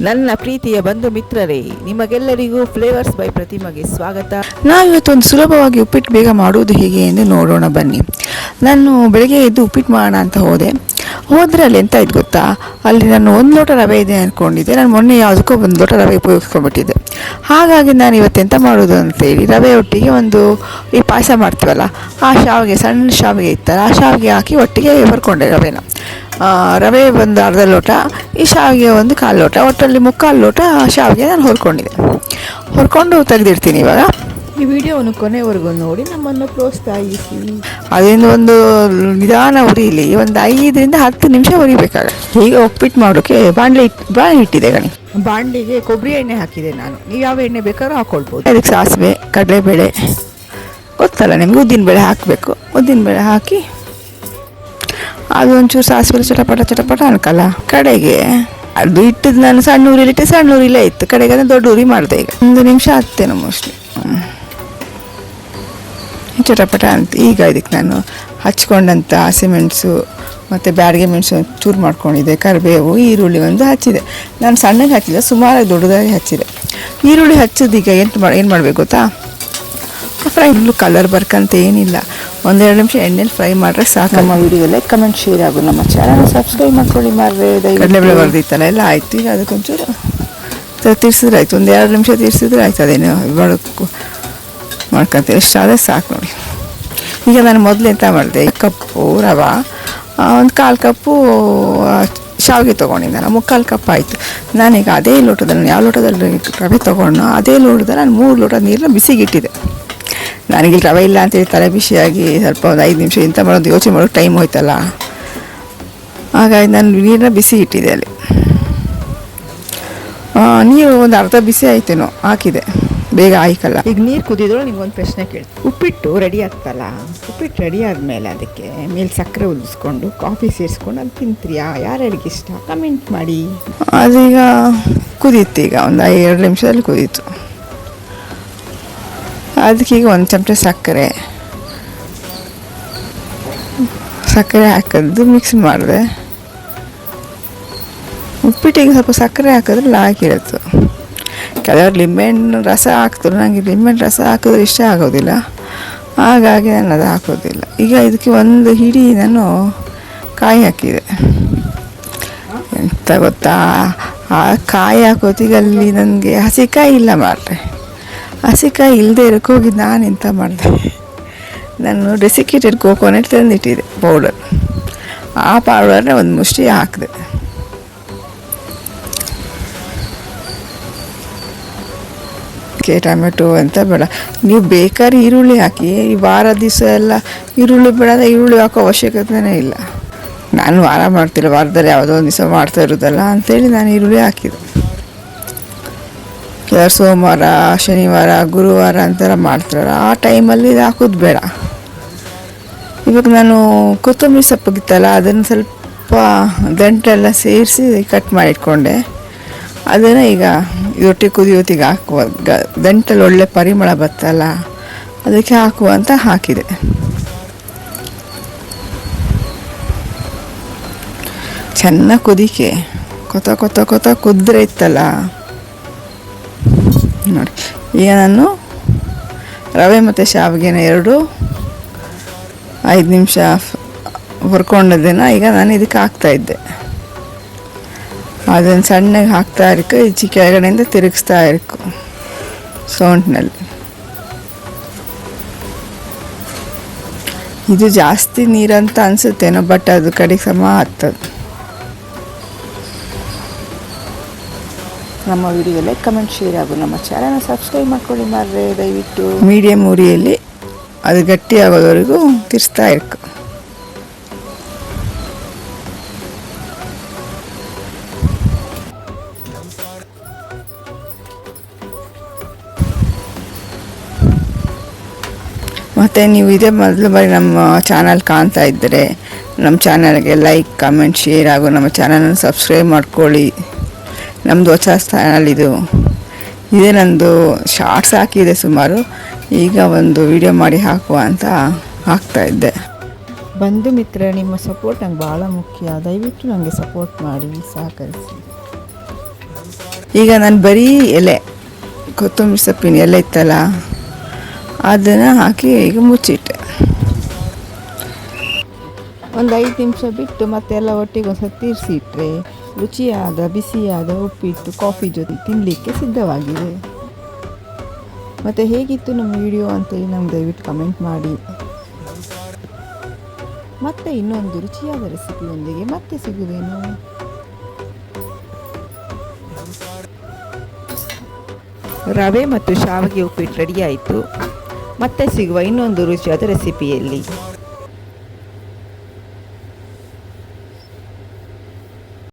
ನನ್ನ ಪ್ರೀತಿಯ ಬಂಧು ಮಿತ್ರರೇ, ನಿಮಗೆಲ್ಲರಿಗೂ ಫ್ಲೇವರ್ಸ್ ಬೈ ಪ್ರತಿಮಗೆ ಸ್ವಾಗತ. ನಾವಿವತ್ತೊಂದು ಸುಲಭವಾಗಿ ಉಪ್ಪಿಟ್ಟು ಬೇಗ ಮಾಡುವುದು ಹೇಗೆ ಎಂದು ನೋಡೋಣ ಬನ್ನಿ. ನಾನು ಬೆಳಗ್ಗೆ ಎದ್ದು ಉಪ್ಪಿಟ್ಟು ಮಾಡೋಣ ಅಂತ ಹೋದೆ. ಹೋದರೆ ಅಲ್ಲಿ ಎಂತ ಇದು ಗೊತ್ತಾ? ಅಲ್ಲಿ ನಾನು ಒಂದು ಲೋಟ ರವೆ ಇದೆ ಅಂದ್ಕೊಂಡಿದ್ದೆ. ನಾನು ಮೊನ್ನೆ ಯಾವುದಕ್ಕೂ ಒಂದು ಲೋಟ ರವೆ ಉಪಯೋಗಿಸ್ಕೊಂಡ್ಬಿಟ್ಟಿದ್ದೆ. ಹಾಗಾಗಿ ನಾನು ಇವತ್ತು ಎಂತ ಮಾಡೋದು ಅಂತೇಳಿ ರವೆ ಒಟ್ಟಿಗೆ ಒಂದು ಈ ಪಾಯಸ ಮಾಡ್ತೀವಲ್ಲ, ಆ ಶಾವಿಗೆ, ಸಣ್ಣ ಶಾವಿಗೆ ಇತ್ತಲ್ಲ, ಆ ಶಾವಿಗೆ ಹಾಕಿ ಒಟ್ಟಿಗೆ ಬರ್ಕೊಂಡೆ ರವೆನ. ರವೆ ಒಂದು ಅರ್ಧ ಲೋಟ ಈ ಶಾವಿಗೆ ಒಂದು ಕಾಲು ಲೋಟ. ಒಟ್ಟಲ್ಲಿ ಮುಕ್ಕಾಲು ಲೋಟ ಶಾವಿಗೆ ನಾನು ಹೊರ್ಕೊಂಡಿದ್ದೆ ಹೊರ್ಕೊಂಡು ತೆಗೆದಿಡ್ತೀನಿ ಇವಾಗ. ಈ ವಿಡಿಯೋವನ್ನು ಕೊನೆವರೆಗೂ ನೋಡಿ ನಮ್ಮನ್ನು ಪ್ರೋತ್ಸಾಹಿಸಿ. ಅದೇನು ಒಂದು ನಿಧಾನ ಉರಿಲಿ. ಒಂದು ಐದರಿಂದ ಹತ್ತು ನಿಮಿಷ ಉರಿಬೇಕಾಗ ಈಗ ಉಪ್ಪಿಟ್ಟು ಮಾಡೋಕ್ಕೆ ಬಾಣಲೆ ಇಟ್ ಬಾಣಲೆ ಇಟ್ಟಿದೆ ಗಣಿ. ಬಾಂಡ್ಲಿಗೆ ಕೊಬ್ಬರಿ ಎಣ್ಣೆ ಹಾಕಿದೆ ನಾನು. ನೀವು ಯಾವ ಎಣ್ಣೆ ಬೇಕಾದ್ರೂ ಹಾಕ್ಕೊಳ್ಬೋದು ಅದಕ್ಕೆ ಸಾಸಿವೆ ಕಡಲೆಬೇಳೆ ಗೊತ್ತಲ್ಲ ನಿಮಗೆ ಉದ್ದಿನ ಬೇಳೆ ಹಾಕಬೇಕು. ಉದ್ದಿನ ಬೇಳೆ ಹಾಕಿ ಅದು ಒಂಚೂರು ಸಾಸಿವೆ ಚಟಪಟ ಚಟಪಟ ಅನ್ಕಲ್ಲ? ಕಡೆಗೆ. ಅದು ಇಟ್ಟಿದ್ದು ನಾನು ಸಣ್ಣ ಉರಿಲಿಟ್ಟೆ ಸಣ್ಣ ಊರಿಲೇ ಇತ್ತು. ಕಡೆಗೆ ಅದನ್ನು ದೊಡ್ಡ ಊರಿ ಮಾಡಿದೆ ಈಗ. ಒಂದು ನಿಮಿಷ ಆಗ್ತೇನೆ ಮೋಸ್ಟ್ಲಿ ಚಟಪಟ ಅಂತ ಈಗ ಇದಕ್ಕೆ ನಾನು ಹಚ್ಕೊಂಡಂಥ ಹಸಿಮೆಣಸು ಮತ್ತು ಬ್ಯಾಡಿಗೆ ಮೆಣಸು ಚೂರು ಮಾಡ್ಕೊಂಡಿದ್ದೆ. ಕರಿಬೇವು, ಈರುಳ್ಳಿ ಒಂದು ಹಚ್ಚಿದೆ. ನಾನು ಸಣ್ಣಗೆ ಹಚ್ಚಿದೆ ಸುಮಾರು ದೊಡ್ಡದಾಗಿ ಹಚ್ಚಿದೆ. ಈರುಳ್ಳಿ ಹಚ್ಚೋದು ಈಗ ಎಂತ ಮಾಡಿ ಏನು ಮಾಡಬೇಕು ಗೊತ್ತಾ? ಫ್ರೈ. ಇಲ್ಲೂ ಕಲರ್ ಬರ್ಕಂತ ಏನಿಲ್ಲ. ಒಂದೆರಡು ನಿಮಿಷ ಎಣ್ಣೆಲಿ ಫ್ರೈ ಮಾಡ್ರೆ ಸಾಕು. ನಮ್ಮ ವಿಡಿಯೋ ಲೈಕ್ ಕಮೆಂಟ್ ಶೇರ್ ಆಗು. ನಮ್ಮ ಚಾನಲ್ ಸಬ್ಸ್ಕ್ರೈಬ್ ಮಾಡ್ಕೊಳ್ಳಿ ಮಾರ್ರೆ. ಕಡಲೆಬೇಳೆ ಬರ್ದಿತ್ತಲ್ಲ ಎಲ್ಲ ಆಯ್ತು. ಈಗ ಅದಕ್ಕೊಂಚೂರು ತಿರ್ಸಿದ್ರೆ ಆಯ್ತು. ಒಂದು ಎರಡು ನಿಮಿಷ ತಿರ್ಸಿದ್ರೆ ಆಯ್ತು. ಅದೇನು ಬಡಕು ಮಾಡ್ಕೊಂತೀವಿ ಎಷ್ಟಾದ್ರೆ ಸಾಕು ನೋಡಿ. ಈಗ ನಾನು ಮೊದಲು ಎಂತ ಮಾಡಿದೆ? ಕಪ್ಪು ರವ ಒಂದು ಕಾಲು ಕಪ್ಪು ಶಾವಿಗೆ ತೊಗೊಂಡಿದ್ದೆ ನಾನು. ಮುಕ್ಕಾಲು ಕಪ್ ಆಯಿತು. ನಾನೀಗ ಅದೇ ಲೋಟದಲ್ಲಿ ನಾನು ಯಾವ ಲೋಟದಲ್ಲಿ ರವೆ ತೊಗೊಂಡು ಅದೇ ಲೋಟದಲ್ಲಿ ನಾನು ಮೂರು ಲೋಟ ನೀರನ್ನ ಬಿಸಿಗಿಟ್ಟಿದ್ದೆ. ನನಗೆ ರವೆ ಇಲ್ಲ ಅಂತೇಳಿ ತಲೆ ಬಿಸಿಯಾಗಿ ಸ್ವಲ್ಪ ಒಂದು ಐದು ನಿಮಿಷ ಇಂಥ ಮಾಡೋದು ಯೋಚನೆ ಮಾಡೋಕ್ಕೆ ಟೈಮ್ ಹೋಯ್ತಲ್ಲ. ಹಾಗಾಗಿ ನಾನು ನೀರನ್ನ ಬಿಸಿ ಇಟ್ಟಿದ್ದೆ ಅಲ್ಲಿ. ನೀರು ಒಂದು ಅರ್ಧ ಬಿಸಿ ಆಯ್ತೇನೋ ಹಾಕಿದೆ. ಬೇಗ ಆಯ್ಕಲ್ಲ ಈಗ ನೀರು ಕುದಿದ್ರು ನಿಮ್ಗೊಂದು ಪ್ರಶ್ನೆ ಕೇಳ್ತೀನಿ. ಉಪ್ಪಿಟ್ಟು ರೆಡಿ ಆಗ್ತಲ್ಲ? ಉಪ್ಪಿಟ್ಟು ರೆಡಿ ಆದಮೇಲೆ ಅದಕ್ಕೆ ಮೇಲೆ ಸಕ್ಕರೆ ಉದಿಸ್ಕೊಂಡು ಕಾಫಿ ಸೇರಿಸ್ಕೊಂಡು ಅದು ತಿಂತೀರಿಯಾ? ಯಾರ್ಯಾರಿಗೆ ಇಷ್ಟ? ಕಮೆಂಟ್ ಮಾಡಿ. ಅದೀಗ ಕುದೀತು ಈಗ ಒಂದು ಎರಡು ನಿಮಿಷದಲ್ಲಿ ಕುದೀತು. ಅದಕ್ಕೀಗ ಒಂದು ಚಮಚ ಸಕ್ಕರೆ. ಸಕ್ಕರೆ ಹಾಕಿದ್ದು ಮಿಕ್ಸ್ ಮಾಡಿದೆ. ಉಪ್ಪಿಟ್ಟಿಗೆ ಸ್ವಲ್ಪ ಸಕ್ಕರೆ ಹಾಕಿದ್ರೆ ಲಾಕಿರುತ್ತೆ ಕೆಲವರು ಲಿಂಬೆಹಣ್ಣು ರಸ ಹಾಕ್ತಾರೆ ನನಗೆ ಲಿಂಬೆಹಣ್ಣು ರಸ ಹಾಕಿದ್ರೆ ಇಷ್ಟ ಆಗೋದಿಲ್ಲ. ಹಾಗಾಗಿ ನಾನು ಅದು ಹಾಕೋದಿಲ್ಲ. ಈಗ ಇದಕ್ಕೆ ಒಂದು ಹಿಡಿ ನಾನು ಕಾಯಿ ಹಾಕಿದೆ. ಎಂತ ಗೊತ್ತಾ? ಆ ಕಾಯಿ ಹಾಕೋತಿಗೆ ಅಲ್ಲಿ ನನಗೆ ಹಸಿಕಾಯಿ ಇಲ್ಲ ಮಾರ್ರೆ. ಹಸಿಕಾಯಿ ಇಲ್ಲದೆ ಇರೋಕ್ಕೋಗಿ ನಾನು ಎಂತ ಮಾಡಿದೆ? ನಾನು ಡೆಸಿಕೇಟೆಡ್ ಕೋಕೋನಟ್ ತಂದಿಟ್ಟಿದ್ದೆ ಪೌಡರ್ ಆ ಪೌಡರ್ನ ಒಂದು ಮುಷ್ಟಿ ಹಾಕಿದೆ. ಟೊಮೆಟೊ ಅಂತ ಬೇಡ. ನೀವು ಬೇಕಾದ್ರೆ ಈರುಳ್ಳಿ ಹಾಕಿ, ಈ ವಾರ ದಿವಸ ಎಲ್ಲ ಈರುಳ್ಳಿ ಬೇಡ ಈರುಳ್ಳಿ ಹಾಕೋ ಅವಶ್ಯಕತೆನೇ ಇಲ್ಲ. ನಾನು ವಾರ ಮಾಡ್ತಿಲ್ಲ, ವಾರದಲ್ಲಿ ಯಾವುದೋ ಒಂದು ದಿವಸ ಮಾಡ್ತಾ ಇರೋದಲ್ಲ ಅಂಥೇಳಿ ನಾನು ಈರುಳ್ಳಿ ಹಾಕಿದೆ. ಸೋಮವಾರ, ಶನಿವಾರ, ಗುರುವಾರ ಅಂತೆಲ್ಲ ಮಾಡ್ತಾರಲ್ಲ, ಆ ಟೈಮಲ್ಲಿ ಇದು ಹಾಕೋದು ಬೇಡ. ಇವಾಗ ನಾನು ಕೊತ್ತಂಬರಿ ಸೊಪ್ಪಿಗಿತ್ತಲ್ಲ ಅದನ್ನು ಸ್ವಲ್ಪ ದಂಟೆಲ್ಲ ಸೇರಿಸಿ ಕಟ್ ಮಾಡಿಟ್ಕೊಂಡೆ. ಅದನ್ನು ಈಗ ರೊಟ್ಟಿ ಕುದಿಯೋತಿಗೆ ಹಾಕುವ, ಗ- ದಂಟಲ್ಲಿ ಒಳ್ಳೆ ಪರಿಮಳ ಬತ್ತಲ್ಲ, ಅದಕ್ಕೆ ಹಾಕುವ ಅಂತ ಹಾಕಿದೆ. ಚೆನ್ನಾಗಿ ಕುದಿಕೆ. ಕೊತ ಕೊತ ಕೊತ ಕುದ್ರೆ ಇತ್ತಲ್ಲ ನೋಡಿ. ಈಗ ನಾನು ರವೆ ಮತ್ತು ಶಾವಿಗೆನ ಎರಡು. ಐದು ನಿಮಿಷ ಹುರ್ಕೊಂಡದನ್ನ ಈಗ ನಾನು ಇದಕ್ಕೆ ಹಾಕ್ತಾಯಿದ್ದೆ ಅದನ್ನು ಸಣ್ಣಗೆ ಹಾಕ್ತಾ ಇರಕ್ಕೆ ಈಚೆ ಕೆಳಗಡೆಯಿಂದ ತಿರುಗಿಸ್ತಾ ಇರಬೇಕು ಸೌಂಟ್ನಲ್ಲಿ. ಇದು ಜಾಸ್ತಿ ನೀರಂತ ಅನಿಸುತ್ತೇನೋ ಬಟ್ ಅದು ಕಡೆಗೆ ಸಮ ಹತ್ತದು ನಮ್ಮ ವಿಡಿಯೋ ಲೈಕ್ ಕಮೆಂಟ್ ಶೇರ್ ಆಗು ನಮ್ಮ ಚಾನಲ್ನ ಸಬ್ಸ್ಕ್ರೈಬ್ ಮಾಡ್ಕೊಳ್ಳಿ ಮಾರ್ರೆ, ದಯವಿಟ್ಟು. ಮೀಡಿಯಮ್ ಉರಿಯಲ್ಲಿ ಅದು ಗಟ್ಟಿ ಆಗೋದವರೆಗೂ ತಿರ್ಸ್ತಾ ಇರ್ಕು. ಮತ್ತು ನೀವು ಇದೇ ಮೊದಲು ಬಾರಿ ನಮ್ಮ ಚಾನಲ್ ಕಾಣ್ತಾ ಇದ್ದರೆ, ನಮ್ಮ ಚಾನಲ್ಗೆ ಲೈಕ್ ಕಮೆಂಟ್ ಶೇರ್ ಹಾಗೂ ನಮ್ಮ ಚಾನಲನ್ನು ಸಬ್ಸ್ಕ್ರೈಬ್ ಮಾಡ್ಕೊಳ್ಳಿ. ನಮ್ಮದು ಹೊಸ ಸ್ಥಾನಲ್ಲಿದು ಇದು. ಇದೇ ನಂದು ಶಾರ್ಟ್ಸ್ ಹಾಕಿದೆ ಸುಮಾರು. ಈಗ ಒಂದು ವಿಡಿಯೋ ಮಾಡಿ ಹಾಕುವ ಅಂತ ಹಾಕ್ತಾ ಇದ್ದೆ. ಬಂಧು ಮಿತ್ರ ನಿಮ್ಮ ಸಪೋರ್ಟ್ ನಂಗೆ ಭಾಳ ಮುಖ್ಯ. ದಯವಿಟ್ಟು ನನಗೆ ಸಪೋರ್ಟ್ ಮಾಡಿ ಸಹಕರಿಸಿ. ಈಗ ನಾನು ಬರೀ ಎಲೆ ಕೊತ್ತಂಬರಿ ಸೊಪ್ಪಿನ ಎಲೆ ಇತ್ತಲ್ಲ ಅದನ್ನು ಹಾಕಿ ಈಗ ಮುಚ್ಚಿಟ್ಟೆ. ಒಂದು ಐದು ನಿಮಿಷ ಬಿಟ್ಟು ಮತ್ತೆ ಎಲ್ಲ ಒಟ್ಟಿಗೆ ಒಂದು ತೀರಿಸಿ ರುಚಿಯಾದ, ಬಿಸಿಯಾದ ಉಪ್ಪಿಟ್ಟು ಕಾಫಿ ಜೊತೆ ತಿನ್ನಲಿಕ್ಕೆ ಸಿದ್ಧವಾಗಿದೆ. ಮತ್ತು ಹೇಗಿತ್ತು ನಮ್ಮ ವಿಡಿಯೋ ಅಂತೇಳಿ ನಮ್ಗೆ ದಯವಿಟ್ಟು ಕಮೆಂಟ್ ಮಾಡಿ. ಮತ್ತೆ ಇನ್ನೊಂದು ರುಚಿಯಾದ ರೆಸಿಪಿಯೊಂದಿಗೆ ಮತ್ತೆ ಸಿಗುವೇನು. ರವೆ ಮತ್ತು ಶಾವಿಗೆ ಉಪ್ಪಿಟ್ಟು ರೆಡಿ ಆಯಿತು. ಮತ್ತೆ ಸಿಗುವ ಇನ್ನೊಂದು ರುಚಿಯಾದ ರೆಸಿಪಿಯಲ್ಲಿ.